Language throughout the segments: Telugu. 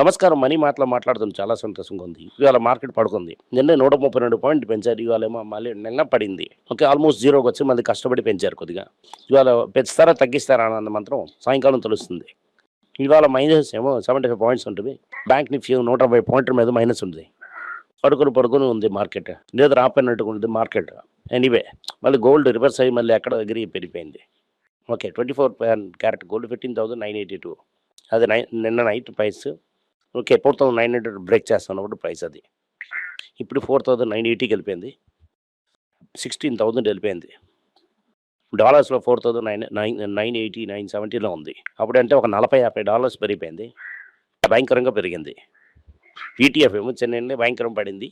నమస్కారం మనీ మాటలో మాట్లాడుతుంది. చాలా సంతోషంగా ఉంది. ఇవాళ మార్కెట్ పడుకుంది. నిన్న నూట ముప్పై రెండు పాయింట్ పెంచారు. ఇవాళ ఏమో మళ్ళీ నిన్న పడింది. ఓకే ఆల్మోస్ట్ జీరోకి వచ్చి మళ్ళీ కష్టపడి పెంచారు కొద్దిగా. ఇవాళ పెంచుతారా తగ్గిస్తారా అన్నది మాత్రం సాయంకాలం తెలుస్తుంది. ఇవాళ మైనస్ ఏమో సెవెంటీ ఫైవ్ పాయింట్స్ ఉంటుంది. బ్యాంక్ నిఫ్టీ నూట అరవై పాయింట్ల మీద మైనస్ ఉంది. పడుకుని పడుకుని ఉంది మార్కెట్. లేదు రాపోయినట్టుగా ఉంది మార్కెట్. ఎనీవే మళ్ళీ గోల్డ్ రివర్స్ అయ్యి మళ్ళీ ఎక్కడ ఎగిరి పెరిగిపోయింది. Okay twenty four carat gold fifteen thousand nine eighty two. అది నైన్ నిన్న night price okay four thousand nine hundred break చేస్తున్నప్పుడు ప్రైస్ అది. ఇప్పుడు ఫోర్ థౌసండ్ నైన్ ఎయిటీకి వెళ్ళిపోయింది. సిక్స్టీన్ థౌసండ్ వెళ్ళిపోయింది. డాలర్స్లో four thousand nine nine nine eighty nine సెవెంటీలో ఉంది. అప్పుడంటే ఒక నలభై యాభై డాలర్స్ పెరిగిపోయింది. భయంకరంగా పెరిగింది. ఈటీఎఫ్ ఏమో చెన్నైనే భయంకరం పడింది.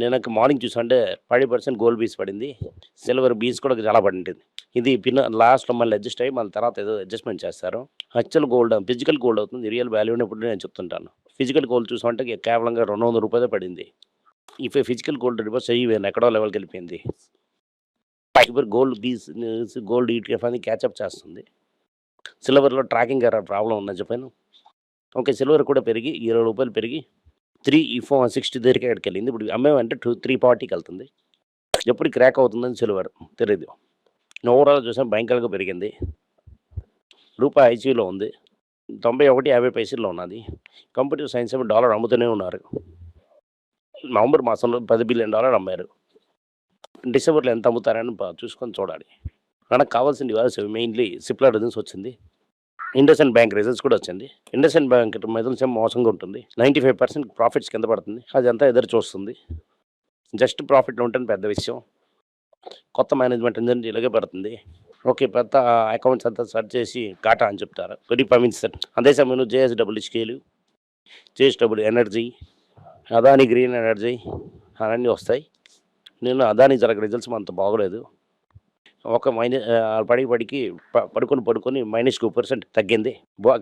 నేను మార్నింగ్ చూసంటే ఫైవ్ పర్సెంట్ గోల్డ్ బీస్ పడింది. సిల్వర్ బీస్ కూడా చాలా పడింది. ఇది పిన్న లాస్ట్లో మళ్ళీ అడ్జస్ట్ అయ్యి మళ్ళీ తర్వాత ఏదో అడ్జస్ట్మెంట్ చేస్తారు. యాక్చువల్ గోల్డ్ ఫిజికల్ గోల్డ్ అవుతుంది. రియల్ వాల్యూ ఉన్నప్పుడు నేను చెప్తుంటాను. ఫిజికల్ గోల్డ్ చూసామంటే కేవలంగా రెండు వందల రూపాయలు పడింది. ఈ ఫిజికల్ గోల్డ్ రివర్స్ అయ్యి ఎక్కడో లెవెల్కి వెళ్ళిపోయింది. ఇప్పుడు గోల్డ్ బీస్ గోల్డ్ ఈటీఎఫ్ అని క్యాచప్ చేస్తుంది. సిల్వర్లో ట్రాకింగ్ ఎర్రర్ ప్రాబ్లం ఉందని చెప్పాను. ఓకే సిల్వర్ కూడా పెరిగి ఇరవై రూపాయలు పెరిగి త్రీ ఫోర్ సిక్స్టీ దగ్గరికి ఎక్కడికి వెళ్ళింది. ఇప్పుడు అమ్మేమంటే టూ త్రీ ఫార్టీకి వెళ్తుంది. ఎప్పుడు క్రాక్ అవుతుందని సిల్వర్ తెలియదు ఓవరాల్ చూసాం భయంకరంగా పెరిగింది. రూపాయి ఐసీలో ఉంది. తొంభై ఒకటి యాభై పైసల్లో ఉన్నది. కంప్యూటర్ సైన్స్ డాలర్ అమ్ముతూనే ఉన్నారు. నవంబర్ మాసంలో పది బిలియన్ డాలర్ అమ్మారు. డిసెంబర్లో ఎంత అమ్ముతారని చూసుకొని చూడాలి. మనకు కావాల్సిన ఇవాళ మెయిన్లీ సిప్లా రిజన్స్ వచ్చింది. ఇండస్ఇండ్ బ్యాంక్ రిజల్ట్స్ కూడా వచ్చింది. ఇండస్ఇండ్ బ్యాంక్ రిజల్ట్స్ సెమ్ మోసంగా ఉంటుంది. నైంటీ ఫైవ్ పర్సెంట్ ప్రాఫిట్స్ కింద పడుతుంది. అది అంతా ఎదురు చూస్తుంది. జస్ట్ ప్రాఫిట్లో ఉంటుంది పెద్ద విషయం. కొత్త మేనేజ్మెంట్ ఏంటంటే ఇలాగే పడుతుంది. ఓకే పెద్ద అకౌంట్స్ అంతా సెర్చ్ చేసి కాటా అని చెప్తారు. వెరీ పంపించారు అదే సమయంలో JSW scale JSW energy Adani green energy అవన్నీ వస్తాయి. నేను అదాని జరగ రిజల్ట్స్ అంత బాగోలేదు. ఒక మైనస్ పడి పడికి పడుకొని పడుకొని మైనస్ టూ పర్సెంట్ తగ్గింది.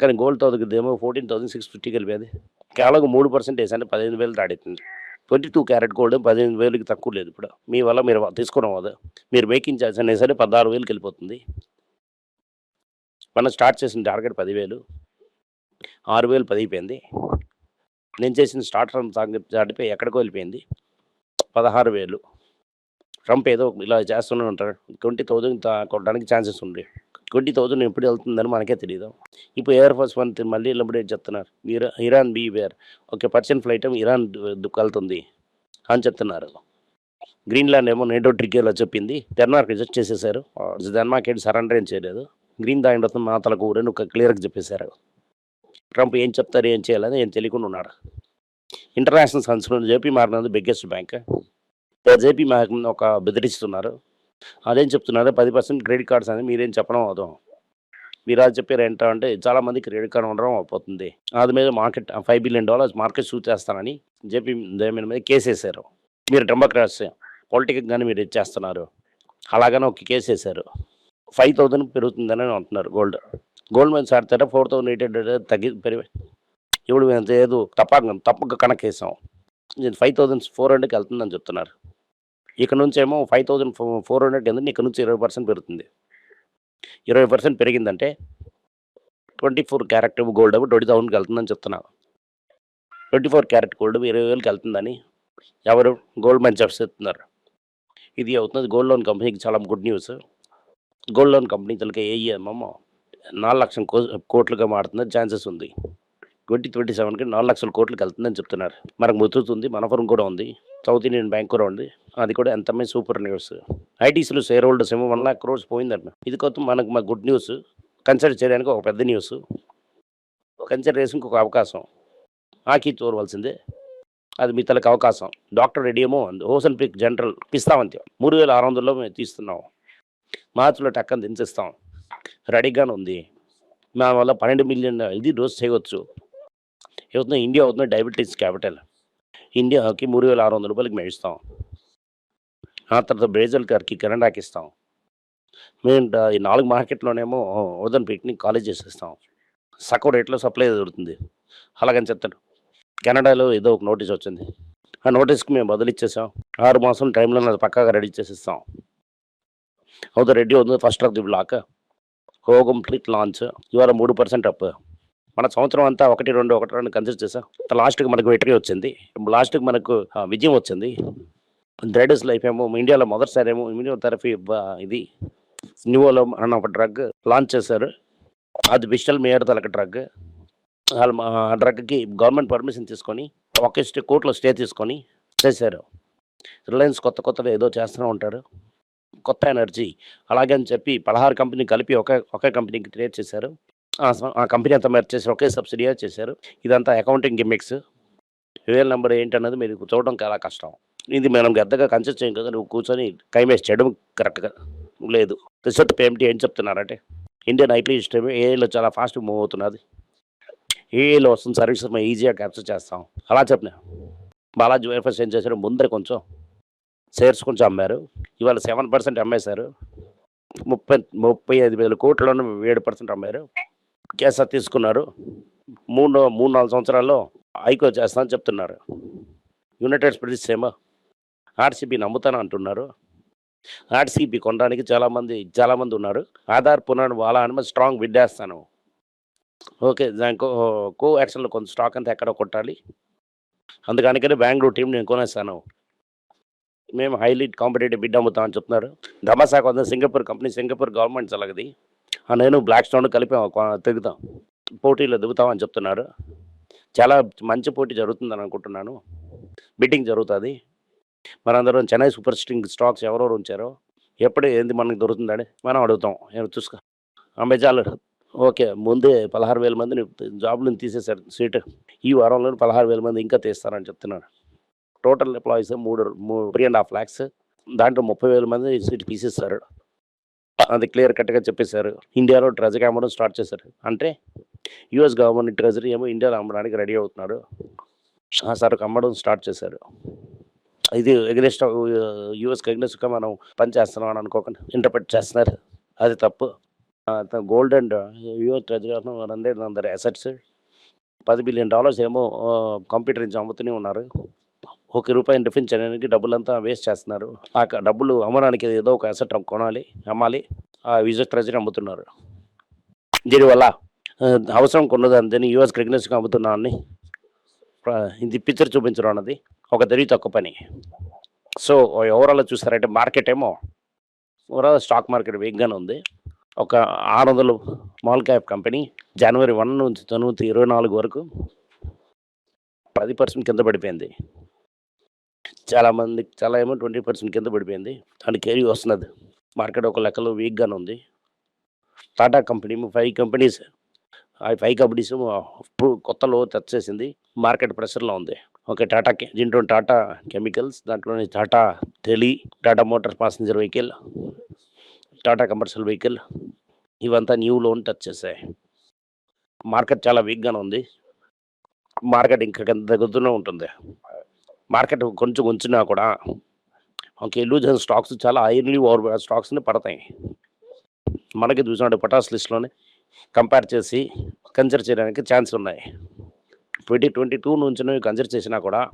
కానీ గోల్డ్ తగ్గుదేమో ఫోర్టీన్ థౌసండ్ సిక్స్ ఫిఫ్టీకి వెళ్ళిపోయింది కేవలం మూడు పర్సెంట్ వేసాను పదిహేను వేలు దాడుతుంది ట్వంటీ టూ క్యారెట్ గోల్డ్ పదిహేను వేలకి తక్కువ లేదు ఇప్పుడు. మీ వల్ల మీరు తీసుకోవడం అవ్వదు మీరు మేకింగ్ ఛార్జ్ సరే పదహారు వేలకి వెళ్ళిపోతుంది. మనం స్టార్ట్ చేసిన టార్గెట్ పదివేలు. ఆరు వేలు పదిపోయింది నేను చేసిన స్టార్టర్ దాటిపోయి ఎక్కడికో వెళ్ళిపోయింది. పదహారు వేలు. ట్రంప్ ఏదో ఇలా చేస్తూనే ఉంటారు ట్వంటీ థౌజండ్ కొట్టడానికి ఛాన్సెస్ ఉంది. ట్వంటీ థౌజండ్ ఎప్పుడు వెళ్తుందని మనకే తెలియదు ఇప్పుడు ఎయిర్ ఫోర్స్ వన్ మళ్ళీ ఎలిమినేట్ చెప్తున్నారు? ఇరా Iran beware. Okay percent flight Iran దుక్కు అని చెప్తున్నారు. గ్రీన్లాండ్ ఏమో నేటో ట్రికేలో చెప్పింది. డెన్మార్క్ రిజెక్ట్ చేసేసారు. డెన్మార్క్ ఏంటి సరెండర్ ఏం చేయలేదు. గ్రీన్ దాని వస్తుంది మా తలకు ఊరని ఒక క్లియర్గా చెప్పేశారు. ట్రంప్ ఏం చెప్తారు ఏం చేయాలని ఏం తెలియకుండా ఉన్నాడు. ఇంటర్నేషనల్ సంస్థలు జేపీ మారినది బిగ్గెస్ట్ బ్యాంక్. జేపీ మార్క్ ఒక బెదిరిస్తున్నారు. అదేం చెప్తున్నారు? పది పర్సెంట్ క్రెడిట్ కార్డ్స్ అని మీరేం చెప్పడం అవదు. మీరు అది చెప్పారు ఏంటో అంటే చాలా మంది క్రెడిట్ కార్డ్ ఉండడం అయిపోతుంది అది మీద market five billion dollars market shoot చేస్తానని జేపీ దేని మీద కేసు వేసారు మీరు డెమోక్రాట్స్ పొలిటికల్ కానీ మీరు ఇచ్చేస్తున్నారు అలాగనే ఒక కేసు వేసారు ఫైవ్ థౌజండ్ పెరుగుతుందని అంటున్నారు గోల్డ్. గోల్డ్ మీద సాడతారా ఫోర్ థౌసండ్ ఎయిట్ హండ్రెడ్ తగ్గి పెరిగి ఇప్పుడు మేము ఏదో తప్ప తప్పక కనెక్ట్ వేసాం ఫైవ్ థౌసండ్ ఫోర్ హండ్రెడ్కి వెళ్తుందని చెప్తున్నారు. ఇక్కడ నుంచి ఏమో ఫైవ్ థౌసండ్ ఫోర్ హండ్రెడ్ కింద ఇక్కడ నుంచి ఇరవై పర్సెంట్ పెరుగుతుంది. ఇరవై percent పెరిగిందంటే twenty four carat gold twenty థౌసండ్కి వెళ్తుందని చెప్తున్నా. ట్వంటీ ఫోర్ క్యారెట్ గోల్డ్ ఇరవై వేలకి వెళ్తుందని ఎవరు గోల్డ్ మ్యాన్ మైన్ చెప్తున్నారు. ఇది అవుతుంది గోల్డ్ లోన్ కంపెనీకి చాలా good news gold loan company తలకి ఏఈఎంఏమో నాలుగు లక్షల కో కోట్లుగా మారుతున్న ఛాన్సెస్ ఉంది. ట్వంటీ ట్వంటీ సెవెన్కి నాలుగు లక్షల కోట్లకి వెళ్తుందని చెప్తున్నారు. మనకు ముత్తూట్ ఉంది మనపురం కూడా ఉంది. సౌత్ ఇండియన్ బ్యాంక్ కూడా ఉంది. అది కూడా ఎంతమంది సూపర్ న్యూస్. ఐటీసీలో షేర్ హోల్డర్స్ ఏమో వన్ లాక్ క్రోర్స్ పోయిందంట. ఇది కొత్త మనకు మా గుడ్ న్యూస్. కన్సిడర్ చేయడానికి ఒక పెద్ద న్యూస్. కన్సిడరేషన్కి ఒక అవకాశం. ఆకి తోరవలసిందే. అది మీ తలకు అవకాశం. డాక్టర్ రెడీమో ఏమో హోసన్ పిక్ జనరల్ ఇస్తామంతే మూడు వేల ఆరు వందలలో మేము తీస్తున్నాం. మార్చిలో టక్కని దించేస్తాం. రెడీగానే ఉంది. మా వల్ల పన్నెండు మిలియన్ ఇది డోస్ చేయవచ్చు. ఏమవుతుంది? ఇండియా అవుతుంది డయాబెటీస్ క్యాపిటల్. ఇండియాకి మూడు వేల ఆరు వందల రూపాయలకి మేము ఇస్తాం ఆ తర్వాత బ్రెజిల్ గారికి కెనడాకి ఇస్తాం. మేము ఈ నాలుగు మార్కెట్లోనేమో ఓదన్ పిక్నిక్ కాలేజ్ చేసేస్తాం. సగం రేట్లో సప్లై దొరుకుతుంది. అలాగని చెప్తాడు. కెనడాలో ఏదో ఒక నోటీస్ వచ్చింది. ఆ నోటీస్కి మేము బదిలిచ్చేసాం ఆరు మాసం టైంలో అది పక్కాగా రెడీ చేసేస్తాం. అవుతుంది రెడీ అవుతుంది ఫస్ట్ ఆఫ్ ది బ్లాక్. హో కంప్లీట్ లాంచ్. ఇవాళ మూడు పర్సెంట్ అప్. మన సంవత్సరం అంతా ఒకటి రెండు ఒకటి రెండు కన్సిడర్ చేసాం లాస్ట్కి మనకు విక్టరీ వచ్చింది. లాస్ట్కి మనకు విజయం వచ్చింది. డ్రైడర్స్ లైఫ్ ఏమో ఇండియాలో మొదటిసారి ఏమో ఇమ్యూనోథెరపీ ఇది న్యూలో అన్న ఒక డ్రగ్ లాంచ్ చేశారు. అది విషల్ మేయర్ తలక డ్రగ్. ఆ డ్రగ్కి గవర్నమెంట్ పర్మిషన్ తీసుకొని ఒకే స్టే కోర్టులో స్టే తీసుకొని చేశారు. రిలయన్స్ కొత్త కొత్తగా ఏదో చేస్తూనే ఉంటారు. కొత్త ఎనర్జీ. అలాగే అని చెప్పి పదహారు కంపెనీ కలిపి ఒకే ఒకే కంపెనీకి క్రియేట్ చేశారు. ఆ కంపెనీ అంతా మీరు చేశారు ఒకే సబ్సిడీ చేశారు. ఇదంతా అకౌంటింగ్ గిమ్మిక్స్ రియల్ నెంబర్ ఏంటన్నది మీరు చూడడం చాలా కష్టం. ఇది మనం గద్దగా కన్సిడర్ చేయం కదా నువ్వు కూర్చొని కైమేసి చేయడం కరెక్ట్గా లేదు. రిసర్ట్ పేమెంట్ ఏం చెప్తున్నారంటే ఇండియన్ ఐటీ సిస్టమ్ ఏఐలో చాలా ఫాస్ట్ మూవ్ అవుతున్నది. ఏఐలో వస్తున్న సర్వీసెస్ మేము ఈజీగా క్యాప్చర్ చేస్తాం. అలా చెప్పిన. బాలాజీ వైఫర్స్ ఏం చేశారు? ముందర కొంచెం షేర్స్ కొంచెం అమ్మారు. ఇవాళ సెవెన్ పర్సెంట్ అమ్మేశారు. ముప్పై ముప్పై ఐదు వేల కోట్లను ఏడు పర్సెంట్ అమ్మారు. కేసా తీసుకున్నారు. మూడు మూడు నాలుగు సంవత్సరాల్లో ఐకో చేస్తానని చెప్తున్నారు. యునైటెడ్ స్పిరిట్స్ ఏమో ఆర్సీబీ నమ్ముతాను అంటున్నారు. ఆర్సీబీ కొనడానికి చాలామంది చాలామంది ఉన్నారు. ఆధార్ పునర్ వాళ్ళ అని స్ట్రాంగ్ విడ్డేస్తాను. ఓకే దానికి కో యాక్షన్లో కొంత స్టాక్ అంతా ఎక్కడ కొట్టాలి. అందుకనికనే బెంగళూరు టీం నేను కొనేస్తాను. మేము హైలీ కాంపిటేటివ్ బిడ్ అమ్ముతామని చెప్తున్నారు. ధమాసా కొంత సింగపూర్ కంపెనీ సింగపూర్ గవర్నమెంట్ చలగది నేను బ్లాక్ స్టోన్ కలిపి కొ- తిరుగుతాం. పోటీలో దిగుతామని చెప్తున్నారు చాలా మంచి పోటీ జరుగుతుందని అనుకుంటున్నాను. బిడ్డింగ్ జరుగుతుంది. మనందరం చెన్నై సూపర్ స్టింగ్ స్టాక్స్ ఎవరెవరు ఉంచారో ఎప్పుడు ఏంది మనకు దొరుకుతుందని మనం అడుగుతాం. నేను చూసుకో. అమెజాన్ ఓకే ముందే పదహారు వేల మందిని జాబ్లను తీసేశారు సీట్. ఈ వారంలో పదహారు వేల మంది ఇంకా తీస్తారని చెప్తున్నారు టోటల్ ఎంప్లాయీస్ మూడు త్రీ అండ్ హాఫ్ ల్యాక్స్ దాంట్లో ముప్పై వేల మంది సీట్ తీసేస్తారు అది క్లియర్ కట్గా చెప్పేశారు. ఇండియాలో ట్రెజరీ అమ్మడం స్టార్ట్ చేశారు. అంటే యుఎస్ గవర్నమెంట్ ట్రెజరీ ఏమో ఇండియాలో అమ్మడానికి రెడీ అవుతున్నారు. ఆ సరుకు అమ్మడం స్టార్ట్ చేశారు. ఇది ఎగ్నెస్ట్ యుఎస్కి ఎగ్నెస్ట్గా మనం పని చేస్తున్నాం అని అనుకోకుండా ఇంటర్ప్రిట్ చేస్తున్నారు. అది తప్పు. Gold and US treasury hundred అందరు అసెట్స్ పది బిలియన్ డాలర్స్ ఏమో కంప్యూటర్ నుంచి అమ్ముతూనే ఉన్నారు. ఒక రూపాయి టిఫిన్ చేయడానికి డబ్బులంతా వేస్ట్ చేస్తున్నారు. ఆ డబ్బులు అమ్మడానికి ఏదో ఒక అసెట్ కొనాలి అమ్మాలి. ఆ విజిట్ ట్రెజరీ అమ్ముతున్నారు. దీనివల్ల అవసరం కొన్నది అంతని యూఎస్ క్రిగ్నెస్గా అమ్ముతున్నాను ఇది పిక్చర్ చూపించడం అన్నది. ఒక తెలివి తక్కువ పని. సో ఓవరాల్ చూస్తారంటే మార్కెట్ ఏమో ఓవరాల్ స్టాక్ మార్కెట్ వేగ్గానే ఉంది. ఒక ఆరు వందలు మాల్ క్యాప్ కంపెనీ జనవరి వన్ నుంచి తొమ్మిది ఇరవై నాలుగు వరకు పది పర్సెంట్ కింద పడిపోయింది. చాలా మంది చాలా ఏమో ట్వంటీ పర్సెంట్ కింద పడిపోయింది. దాని కేరీ వస్తున్నది. మార్కెట్ ఒక లెక్కలో వీక్గానే ఉంది. టాటా కంపెనీ ఫైవ్ కంపెనీస్ ఆ ఫైవ్ కంపెనీస్ కొత్తలో టచ్ చేసింది. మార్కెట్ ప్రెషర్లో ఉంది. ఓకే టాటా దీంట్లో టాటా కెమికల్స్ దాంట్లో Tata tele Tata motor passenger vehicle Tata commercial vehicle ఇవంతా న్యూ లోన్ టచ్ చేసాయి మార్కెట్ చాలా వీక్గానే ఉంది. మార్కెట్ ఇంకా కింద తగ్గుతూనే ఉంటుంది. మార్కెట్ కొంచెం ఉంచినా కూడా ఒక ఎల్యూజన్ స్టాక్స్ చాలా ఐర్లీ ఓవర్ స్టాక్స్ని పడతాయి. మనకి చూసినట్టు పటాస్ లిస్ట్లోనే కంపేర్ చేసి కన్సిడర్ చేయడానికి ఛాన్స్ ఉన్నాయి. ట్వంటీ ట్వంటీ టూ నుంచి కన్సిడర్ చేసినా కూడా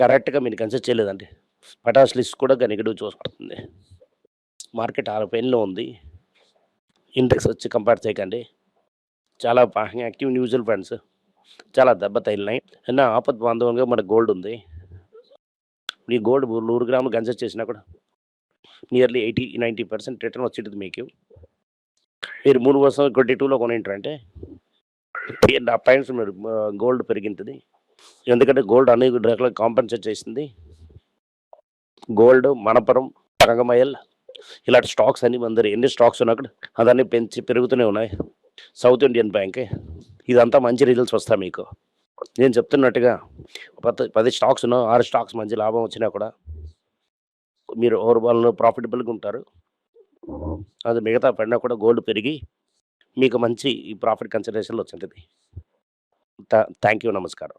కరెక్ట్గా మీరు కన్సిడర్ చేయలేదండి. పటాస్ లిస్ట్ కూడా నెగిటివ్ చూసుకుంటుంది మార్కెట్ ఆరు పెయిన్లో ఉంది. ఇండెక్స్ వచ్చి కంపేర్ చేయకండి. చాలా యాక్టివ్ మ్యూచువల్ ఫండ్స్ చాలా దెబ్బ తగిలినాయి. అయినా ఆపత్ బాంధవంగా మన గోల్డ్ ఉంది. మీ గోల్డ్ నూరు గ్రాములు కన్సిడర్ చేసినా కూడా nearly eighty ninety percent return వచ్చేది మీకు. మీరు మూడు వర్షం ట్వంటీ టూలో కొనింటారంటే నా పాయింట్స్ మీరు గోల్డ్ పెరిగింటుంది. ఎందుకంటే గోల్డ్ అనేక రకాల కాంపెన్సేట్ చేసింది. గోల్డ్ మనపురం రంగమయల్ ఇలాంటి స్టాక్స్ అన్ని అందరు ఎన్ని స్టాక్స్ ఉన్నా కూడా అదన్నీ పెంచి పెరుగుతూనే ఉన్నాయి. సౌత్ ఇండియన్ బ్యాంకే. ఇదంతా మంచి రిజల్ట్స్ వస్తాయి మీకు. నేను చెప్తున్నట్టుగా పది పది స్టాక్స్ ఉన్నా ఆరు స్టాక్స్ మంచి లాభం వచ్చినా కూడా మీరు ఓవర్ ప్రాఫిటబుల్గా ఉంటారు. అది మిగతా పడినా కూడా గోల్డ్ పెరిగి మీకు మంచి ప్రాఫిట్ కన్సిడరేషన్లో వచ్చింది. థ్యాంక్ యూ నమస్కారం.